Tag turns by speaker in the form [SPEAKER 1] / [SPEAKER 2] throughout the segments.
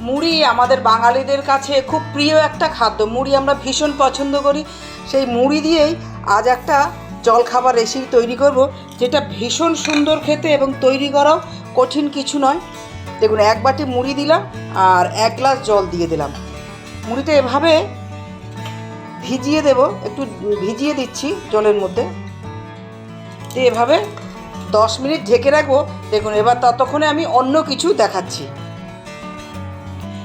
[SPEAKER 1] মুড়ি আমাদের বাঙালিদের কাছে খুব প্রিয় একটা খাদ্য। মুড়ি আমরা ভীষণ পছন্দ করি। সেই মুড়ি দিয়েই আজ একটা জলখাবার রেসিপি তৈরি করব, যেটা ভীষণ সুন্দর খেতে এবং তৈরি করাও কঠিন কিছু নয়। দেখুন, এক বাটি মুড়ি দিলাম আর এক গ্লাস জল দিয়ে দিলাম। মুড়িটা এভাবে ভিজিয়ে দেব, একটু ভিজিয়ে দিচ্ছি জলের মধ্যে। এভাবে দশ মিনিট ঢেকে রাখব। দেখুন, এবার ততক্ষণে আমি অন্য কিছু দেখাচ্ছি।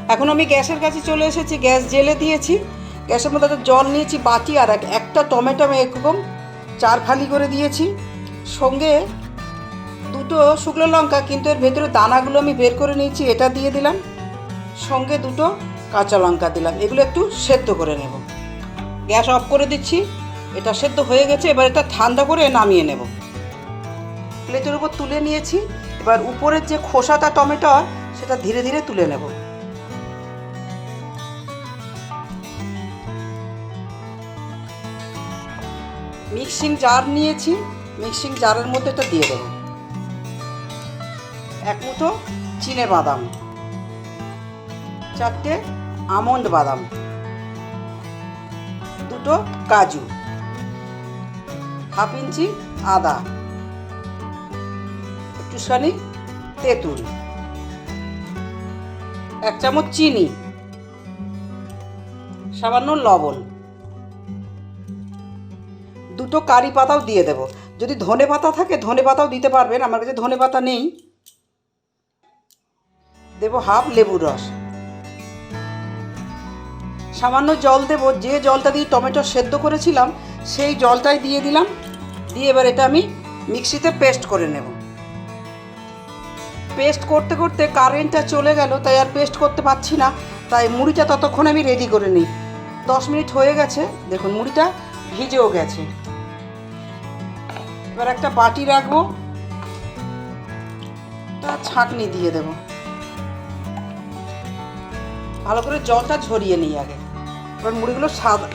[SPEAKER 1] এখন আমি গ্যাসের কাছে চলে এসেছি, গ্যাস জেলে দিয়েছি। গ্যাসের মধ্যে একটা জল নিয়েছি, বাটি আর এক- একটা টমেটো আমি এরকম চার ফালি করে দিয়েছি। সঙ্গে দুটো শুকনো লঙ্কা, কিন্তু এর ভেতরে দানাগুলো আমি বের করে নিয়েছি, এটা দিয়ে দিলাম। সঙ্গে দুটো কাঁচা লঙ্কা দিলাম, এগুলো একটু সেদ্ধ করে নেব। গ্যাস অফ করে দিচ্ছি, এটা সেদ্ধ হয়ে গেছে, এবার এটা ঠান্ডা করে নামিয়ে নেব। প্লেটের উপর তুলে নিয়েছি, এবার উপরের যে খোসাটা টমেটো, সেটা ধীরে ধীরে তুলে নেব। মিক্সিং জার নিয়েছি, মিক্সিং জারের মধ্যে এটা দিয়ে দেবো। এক মুঠো চিনে বাদাম, চারটে আমন্ড বাদাম, দুটো কাজু, হাফ ইঞ্চি আদা, একটুখানি তেঁতুল, এক চামচ চিনি, সামান্য লবণ। দুটো কারি পাতাও দিয়ে দেব। যদি ধনে পাতা থাকে, ধনে পাতাও দিতে পারবেন। আমার কাছে ধনে পাতা নেই। দেব হাফ লেবুর রস। সামান্য জল দেব। যে জলটা দিয়ে টমেটো সেদ্ধ করেছিলাম, সেই জলটাই দিয়ে দিলাম। দিয়ে এবার এটা আমি মিক্সিতে পেস্ট করে নেব। পেস্ট করতে করতে কারেন্টটা চলে গেল, তাই আর পেস্ট করতে পারছি না। তাই মুড়িটা ততক্ষণ আমি রেডি করে নিই। দশ মিনিট হয়ে গেছে। দেখুন, মুড়িটা ভিজেও গেছে। এবার একটা বাটি রাখব। ছাঁকনি দিয়ে দেব। ভালো করে জলটা ঝরিয়ে নিই আগে। এবার মুড়িগুলো সাদা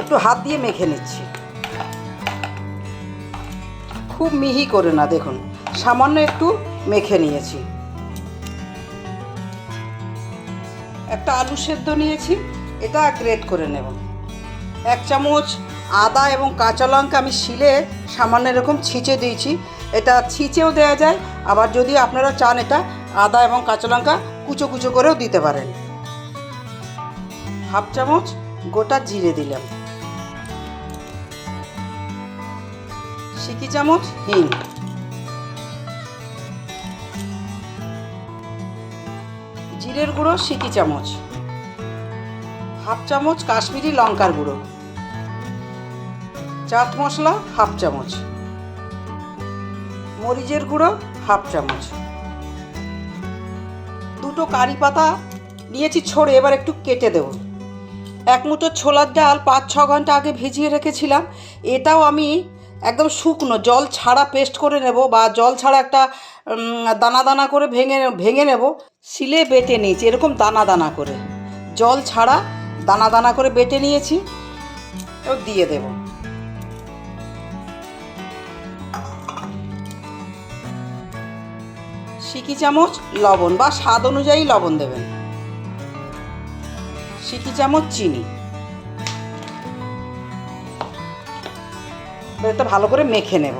[SPEAKER 1] একটু হাত দিয়ে মেখে নিচ্ছি। খুব মিহি করে না, দেখুন। সামান্য একটু মেখে নিয়েছি। একটা আলু সেদ্ধ নিয়েছি, এটা গ্রেট করে নেব। এক চামচ আদা এবং কাঁচা লঙ্কা আমি শিলে সামান্য এরকম ছিঁচে দিয়েছি। এটা ছিঁচেও দেওয়া যায়, আবার যদি আপনারা চান এটা আদা এবং কাঁচা লঙ্কা কুচো কুচো করেও দিতে পারেন। হাফ চামচ গোটা জিরে দিলাম। সিকি চামচ হিং। জিরের গুঁড়ো সিকি চামচ। হাফ চামচ কাশ্মীরি লঙ্কার গুঁড়ো। চাট মশলা হাফ চামচ। মরিচের গুঁড়ো হাফ চামচ। দুটো কারি পাতা নিয়েছি ছড়ে, এবার একটু কেটে দেবো। এক মুঠো ছোলার ডাল পাঁচ ছ ঘণ্টা আগে ভিজিয়ে রেখেছিলাম। এটাও আমি একদম শুকনো, জল ছাড়া পেস্ট করে নেব বা জল ছাড়া একটা দানা দানা করে ভেঙে ভেঙে নেব। শিলে বেটে নিয়েছি, এরকম দানা দানা করে। জল ছাড়া দানা দানা করে বেটে নিয়েছি। এবার দিয়ে দেব। সিকি চামচ লবণ বা স্বাদ অনুযায়ী লবণ দেবেন। সিকি চামচ চিনি। এটা ভালো করে মেখে নেব।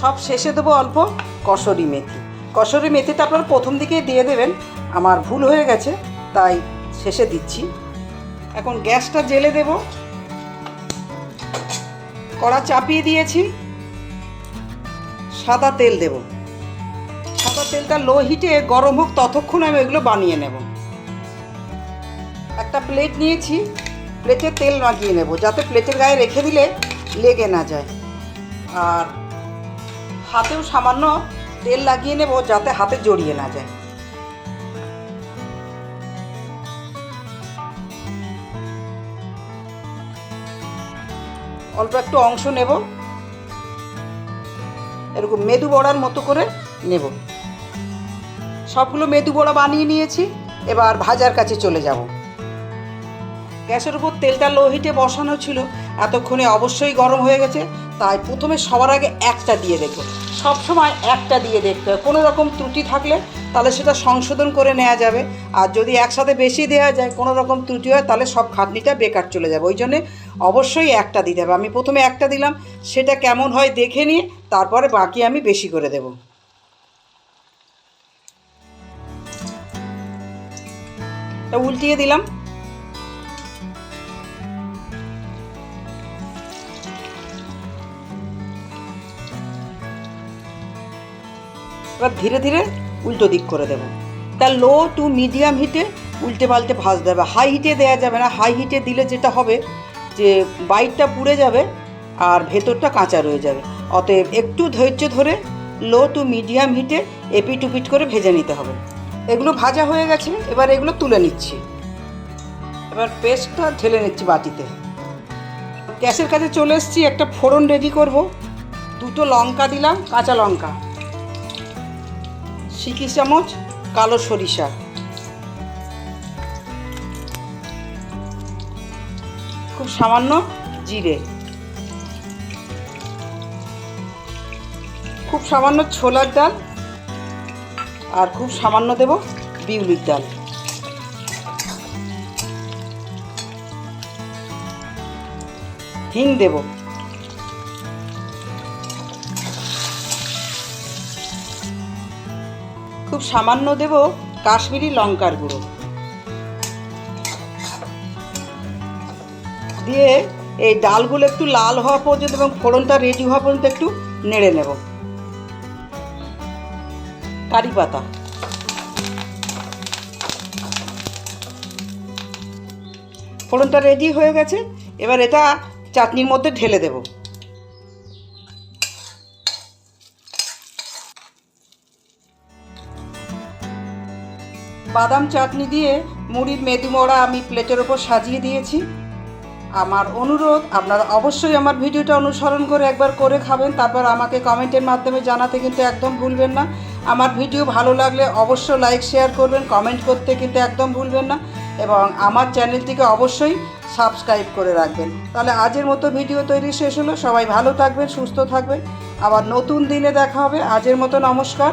[SPEAKER 1] সব শেষে দেবো অল্প কসরি মেথি। কসরি মেথিটা আপনারা প্রথম দিকেই দিয়ে দেবেন। আমার ভুল হয়ে গেছে, তাই শেষে দিচ্ছি। এখন গ্যাসটা জেলে দেব। কড়া চাপিয়ে দিয়েছি। সাদা তেল দেব। সাদা তেলটা লো হিটে গরম হোক, ততক্ষণ আমি এগুলো বানিয়ে নেব। একটা প্লেট নিয়েছি প্লেটে তেল লাগিয়ে নেব, যাতে প্লেটের গায়ে রেখে দিলে লেগে না যায়। আর হাতেও সামান্য তেল লাগিয়ে নেব, যাতে হাতে জড়িয়ে না যায়। অল্প একটু অংশ নেব। এরকম মেদু বড়ার মতো করে নেব। সবগুলো মেদু বড়া বানিয়ে নিয়েছি। এবার ভাজার কাছে চলে যাব। গ্যাসের উপর তেলটা লো হিটে বসানো ছিল। এতক্ষণে অবশ্যই গরম হয়ে গেছে। তাই প্রথমে সবার আগে একটা দিয়ে দেখো। সবসময় একটা দিয়ে দেখতে হবে কোনো রকম ত্রুটি থাকলে তাহলে সেটা সংশোধন করে নেওয়া যাবে। আর যদি একসাথে বেশি দেওয়া যায়, কোনো রকম ত্রুটি হয়, তাহলে সব খাটনিটা বেকার চলে যাবে। ওই জন্যে অবশ্যই একটা দিতে হবে। আমি প্রথমে একটা দিলাম। সেটা কেমন হয় দেখে নিয়ে তারপরে বাকি আমি বেশি করে দেব। তা উল্টিয়ে দিলাম। এবার ধীরে ধীরে উল্টো দিক করে দেবো। তা লো টু মিডিয়াম হিটে উল্টে পাল্টে ভাজতে হবে হাই হিটে দেওয়া যাবে না। হাই হিটে দিলে যেটা হবে যে বাইটটা পুড়ে যাবে আর ভেতরটা কাঁচা রয়ে যাবে। অতএব একটু ধৈর্য ধরে লো টু মিডিয়াম হিটে এপিট উপিট করে ভেজে নিতে হবে। এগুলো ভাজা হয়ে গেছে, এবার এগুলো তুলে নিচ্ছি। এবার পেস্টটা ঢেলে নিচ্ছি বাটিতে। গ্যাসের কাছে চলে এসেছি, একটা ফোড়ন রেডি করব। দুটো লঙ্কা দিলাম, কাঁচা লঙ্কা। সিকি চামচ? কালো সরিষা। খুব সামান্য জিরে। খুব সামান্য ছোলার ডাল। আর খুব সামান্য দেব বিউলির ডাল। হিং দেব। খুব সামান্য দেব কাশ্মীরি লঙ্কার গুঁড়ো। দিয়ে এই ডালগুলো একটু লাল হওয়া পর্যন্ত এবং ফোড়নটা রেডি হওয়া পর্যন্ত একটু নেড়ে নেব। কারি পাতা। ফোড়নটা রেডি হয়ে গেছে। এবার এটা চাটনির মধ্যে ঢেলে দেবো। বাদাম চাটনি দিয়ে মুড়ির মেদু মোড়া আমি প্লেটের ওপর সাজিয়ে দিয়েছি। আমার অনুরোধ, আপনারা অবশ্যই আমার ভিডিওটা অনুসরণ করে একবার করে খাবেন। তারপর আমাকে কমেন্টের মাধ্যমে জানাতে কিন্তু একদম ভুলবেন না। আমার ভিডিও ভালো লাগলে অবশ্য লাইক শেয়ার করবেন কমেন্ট করতে কিন্তু একদম ভুলবেন না এবং আমার চ্যানেলটিকে অবশ্যই সাবস্ক্রাইব করে রাখবেন। তাহলে আজের মতো ভিডিও তৈরি শেষ হলো। সবাই ভালো থাকবেন, সুস্থ থাকবেন। আবার নতুন দিনে দেখা হবে। আজের মতো নমস্কার।